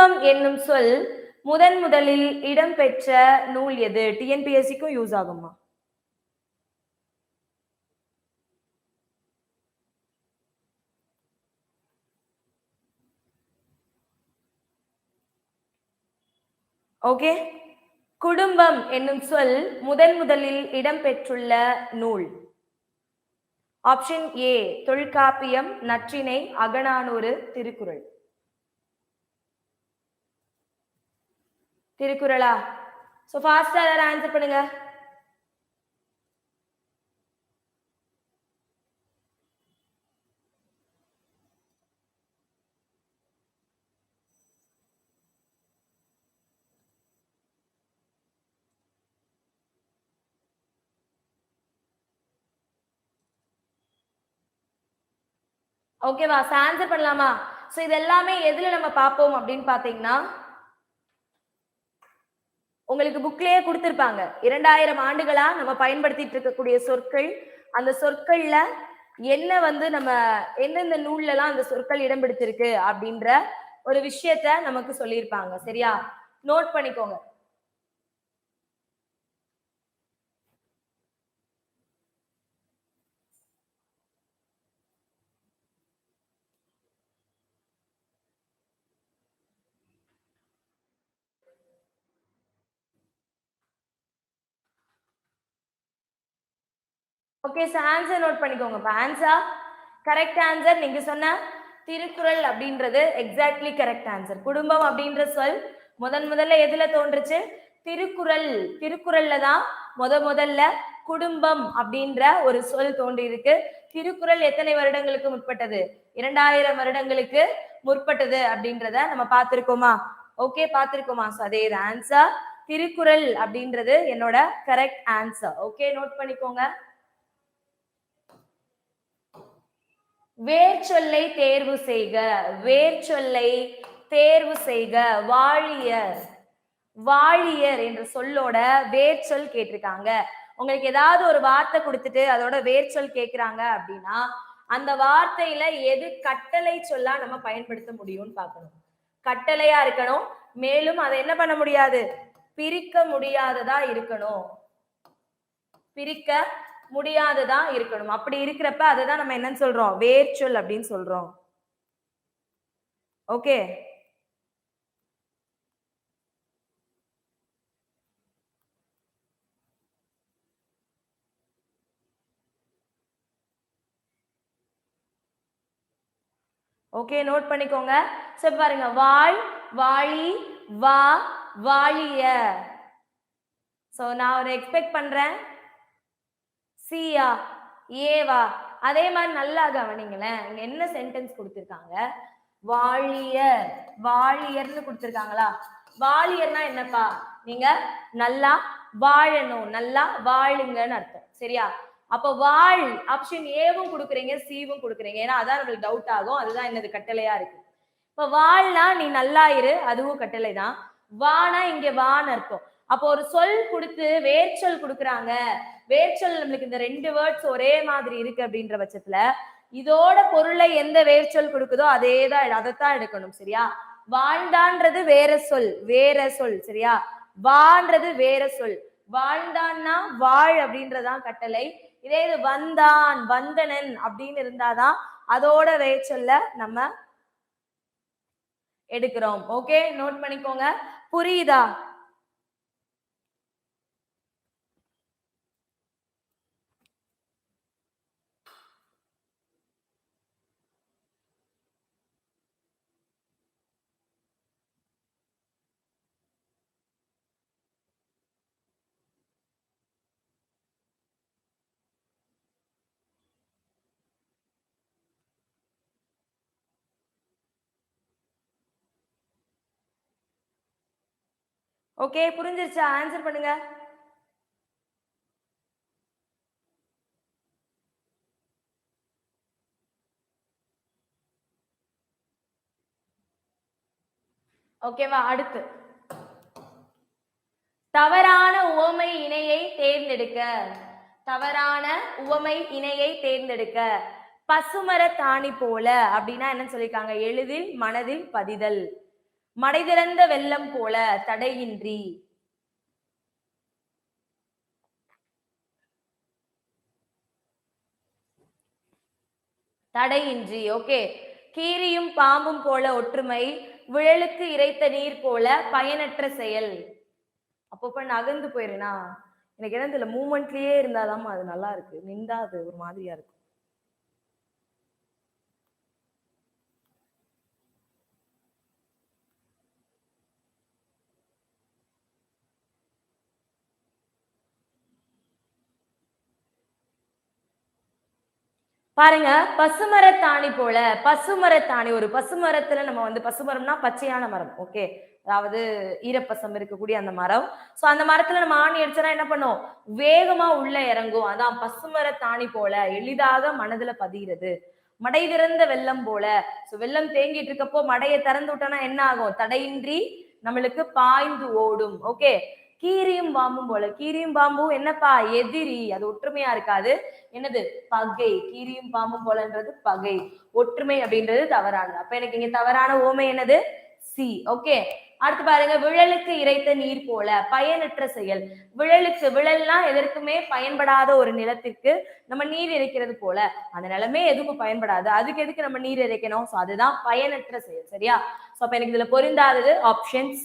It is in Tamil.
குடும்பம் என்னும் சொல் முதன் முதலில் இடம்பெற்ற நூல் எது? டிஎன்பிஎஸ்சிக்கும் யூஸ் ஆகுமா? ஓகே குடும்பம் என்னும் சொல் முதன் முதலில் இடம்பெற்றுள்ள நூல். Option A Tolkappiyam Natrinai Akananuru Thirukkural. திருக்குறளா? So ஃபாஸ்டா எல்லாரும் ஆன்சர் பண்ணுங்க. ஓகேவா ஆன்சர் பண்ணலாமா? ஸோ இது எல்லாமே எதுல நம்ம பார்ப்போம் அப்படின்னு பார்த்தீங்கன்னா உங்களுக்கு புக்லயே கொடுத்துருப்பாங்க. இரண்டாயிரம் ஆண்டுகளா நம்ம பயன்படுத்திட்டு இருக்கக்கூடிய சொற்கள். அந்த சொற்கள்ல என்ன வந்து நம்ம எந்தெந்த நூல்ல எல்லாம் அந்த சொற்கள் இடம் பிடிச்சிருக்கு அப்படின்ற ஒரு விஷயத்த நமக்கு சொல்லியிருப்பாங்க. சரியா? நோட் பண்ணிக்கோங்க. ஓகே சார் ஆன்சர் நோட் பண்ணிக்கோங்க. இப்போ ஆன்சர் கரெக்ட் ஆன்சர் நீங்கள் சொன்ன திருக்குறள் அப்படின்றது எக்ஸாக்ட்லி கரெக்ட் ஆன்சர் குடும்பம் அப்படின்ற சொல் முதன் முதல்ல எதுல தோன்றுச்சு? திருக்குறள். திருக்குறள்ல தான் முத முதல்ல குடும்பம் அப்படின்ற ஒரு சொல் தோன்றி இருக்கு திருக்குறள் எத்தனை வருடங்களுக்கு முற்பட்டது? இரண்டாயிரம் வருடங்களுக்கு முற்பட்டது அப்படின்றத நம்ம பார்த்திருக்கோமா? ஓகே பார்த்திருக்கோமா? ஸோ அதே ஆன்சர் திருக்குறள் அப்படின்றது என்னோட கரெக்ட் ஆன்சர் ஓகே நோட் பண்ணிக்கோங்க. வேர்ச்சொல்லை தேர்வு செய்க வேர்ச்சொல்லை தேர்வு செய்க வாழியர் வாழியர் என்ற சொல்லோட வேர்ச்சொல் கேட்டிருக்காங்க. உங்களுக்கு ஏதாவது ஒரு வார்த்தை கொடுத்துட்டு அதோட வேர்ச்சொல் கேட்குறாங்க அப்படின்னா அந்த வார்த்தையில எது கட்டளை சொல்லா நம்ம பயன்படுத்த முடியும்னு பார்க்கணும். கட்டளையா இருக்கணும் மேலும் அதை என்ன பண்ண முடியாது? பிரிக்க முடியாததா இருக்கணும். பிரிக்க முடியாததா இருக்கணும். அப்படி இருக்கிறப்ப அதை தான் நம்ம என்னன்னு சொல்றோம்? வேர்ச்சொல் அப்படின்னு சொல்றோம். ஓகே? ஓகே நோட் பண்ணிக்கோங்க. சரி பாருங்க. வாழ் வாழி வா வாழிய ஸோ நான் ஒரு எக்ஸ்பெக்ட் பண்றேன். சியா ஏவா. அதே மாதிரி நல்லா கவனிங்களேன். இங்க என்ன சென்டென்ஸ் கொடுத்துருக்காங்க? வாழியர் வாழியர்னு கொடுத்துருக்காங்களா? வாழியர்னா என்னப்பா? நீங்க நல்லா வாழணும். நல்லா வாழுங்கன்னு அர்த்தம். சரியா? அப்ப வாழ் ஆப்ஷன் ஏவும் கொடுக்குறீங்க சீவும் கொடுக்குறீங்க. ஏன்னா அதான் உங்களுக்கு டவுட் ஆகும். அதுதான் என்னது? கட்டளையா இருக்கு. இப்ப வாழ்னா நீ நல்லா இரு. அதுவும் கட்டளை தான் வானா இங்க வான்னு அர்த்தம். அப்போ ஒரு சொல் கொடுத்து வேர்ச்சொல் கொடுக்குறாங்க. வேர்ச்சொல் நம்மளுக்கு இந்த ரெண்டு வேர்ட்ஸ் ஒரே மாதிரி இருக்கு அப்படின்ற பட்சத்துல இதோட பொருளை எந்த வேர்ச்சொல் கொடுக்குதோ அதே தான் அதைத்தான் எடுக்கணும் சரியா? வாழ்ந்தான்றது வேற சொல் வேற சொல் சரியா? வான்றது வேற சொல். வாழ்ந்தான்னா வாழ் அப்படின்றதான் கட்டளை. இதே இது வந்தான் வந்தனன் அப்படின்னு இருந்தாதான் அதோட வேர்ச்சொல்ல நம்ம எடுக்கிறோம். ஓகே நோட் பண்ணிக்கோங்க. புரியுதா? ஓகே புரிஞ்சிருச்சா? ஆன்சர் பண்ணுங்க. ஓகேவா அடுத்து. தவறான உவமை இணையை தேர்ந்தெடுக்க. தவறான உவமை இணையை தேர்ந்தெடுக்க. பசுமர தாணி போல அப்படின்னா என்ன சொல்லியிருக்காங்க எளிதில் மனதில் பதிதல். மடை திறந்த வெள்ளம் போல தடையின்றி. தடையின்றி ஓகே. கீரியும் பாம்பும் போல ஒற்றுமை விழலுக்கு இறைத்த நீர் போல பயனற்ற செயல். அப்பப்ப நகர்ந்து போயிருனா எனக்கு என்ன தெரியல மூமெண்ட்லயே இருந்தாதாம்மா அது நல்லா இருக்கு. நின்றா அது ஒரு மாதிரியா இருக்கு பாருங்க பசுமரத்தாணி போல பசுமரத்தாணி ஒரு பசுமரத்துல நம்ம வந்து பசுமரம்னா பச்சையான மரம் ஓகே அதாவது ஈரப்பசம் இருக்கக்கூடிய அந்த மரம். சோ அந்த மரத்துல நம்ம ஆணி அடிச்சோன்னா என்ன பண்ணும் வேகமா உள்ள இறங்கும். அதான் பசுமரத்தாணி போல எளிதாக மனதுல பதிகிறது. மடை திறந்த வெள்ளம் போல. சோ வெள்ளம் தேங்கிட்டு இருக்கப்போ மடையை திறந்து விட்டோம்னா என்ன ஆகும்? தடையின்றி நம்மளுக்கு பாய்ந்து ஓடும் ஓகே கீரியும் பாம்பும் போல. கீரியும் பாம்பும் என்னப்பா? எதிரி. அது ஒற்றுமையா இருக்காது. என்னது? பகை. கீரியும் பாம்பும் போலன்றது பகை. ஒற்றுமை அப்படின்றது தவறானது. அப்ப எனக்கு இங்க தவறான ஓமை என்னது? சி. ஓகே. அடுத்து பாருங்க. விழலுக்கு இறைத்த நீர் போல. பயனற்ற செயல். விழலுக்கு விழல்னா எதற்குமே பயன்படாத ஒரு நிலத்திற்கு நம்ம நீர் இறைக்கிறது போல. அந்த நிலமே எதுக்கும் பயன்படாது. அதுக்கு எதுக்கு நம்ம நீர் இறைக்கணும்? சோ அதுதான் பயனற்ற செயல். சரியா? சோ அப்ப எனக்கு இதுல பொருந்தாதது ஆப்ஷன்ஸ்